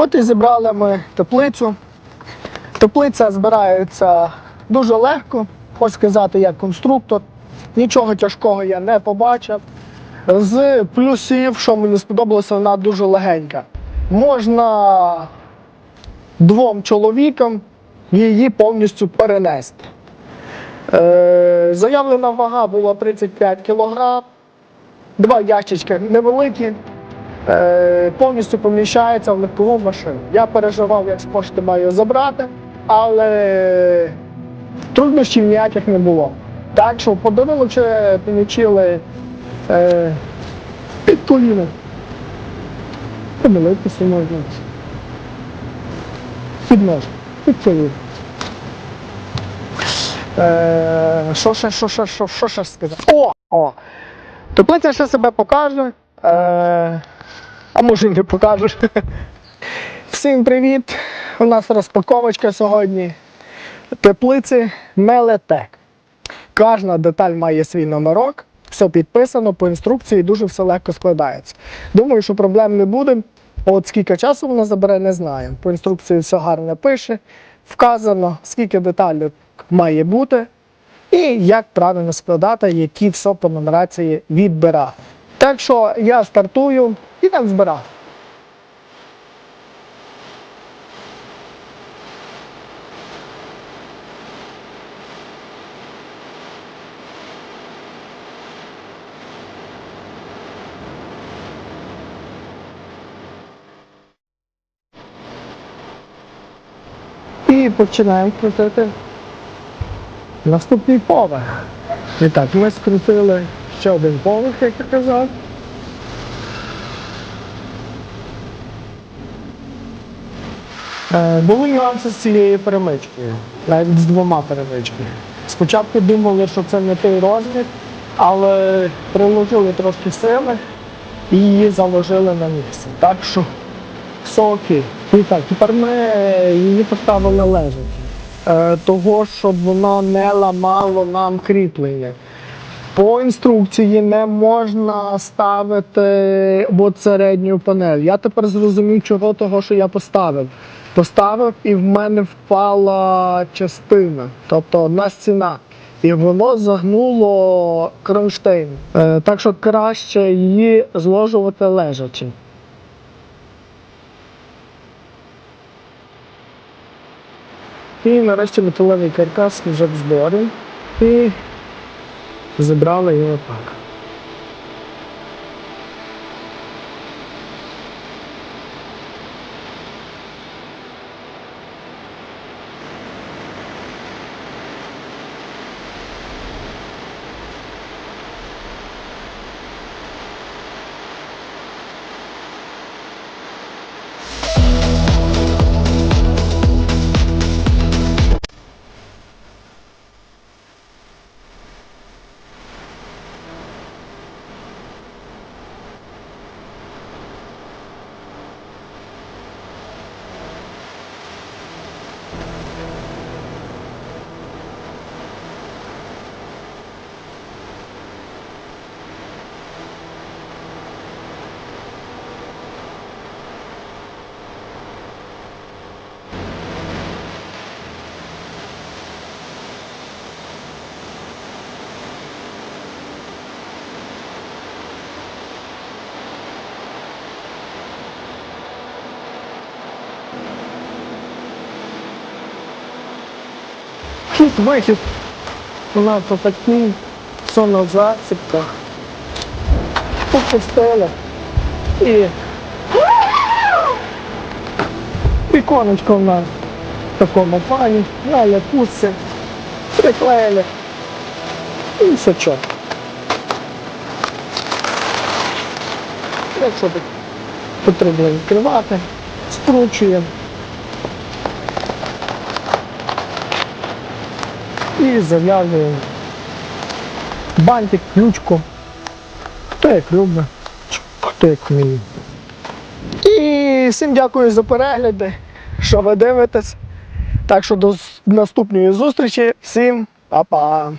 От і зібрали ми теплицю. Теплиця збирається дуже легко, хочу сказати, як конструктор. Нічого тяжкого я не побачив. З плюсів, що мені сподобалося, вона дуже легенька. Можна двом чоловікам її повністю перенести. Е, заявлена вага була 35 кг, два ящички невеликі, повністю поміщається в легкову машину. Я переживав, як з пошти маю забрати, але труднощів ніяких не було. Так що подарунок отримали е, під коліно. Помилитися можна. Під нож, під коліно. Е, Що ще, що ще, що ще сказати? О! О! Теплиця ще себе покаже. Е, а може і не покажеш. Всім привіт! У нас розпаковочка сьогодні. Теплиці Мелетек. Кожна деталь має свій номерок, все підписано по інструкції, дуже все легко складається. Думаю, що проблем не буде. От скільки часу вона забере, не знаю. По інструкції все гарно пише, вказано, скільки деталей має бути, і як правильно складати, які все по нумерації відбирати. Так що я стартую і там збирати. І починаємо крутити наступний поверх. І так, ми скрутили ще один поверх, як я казав. Були нюанси з цією перемичкою, навіть з двома перемичками. Спочатку думали, що це не той розмір, але приложили трошки сили і її заложили на місце. Так що окей. І так, тепер ми е, її поставили лежачи. Е, того, щоб воно не ламало нам кріплення. По інструкції не можна ставити середню панель. Я тепер зрозумів, чого того, що я поставив. Поставив і в мене впала частина, тобто одна стіна. І воно загнуло кронштейн. Е, так що краще її зложувати лежачи. І нарешті металевий каркас вже в зборі. І зібрали його так. Тут вихід у нас отакий, все на засипках. Попустили. І віконечко в нас в такому плані, на якуси, приклеїли. І чітко. Якщо потрібно відкривати, скручуємо. І зав'язуємо бантик, ключку. Хто як любить, хто як вміє. І всім дякую за перегляди, що ви дивитесь. Так що до наступної зустрічі. Всім па-па!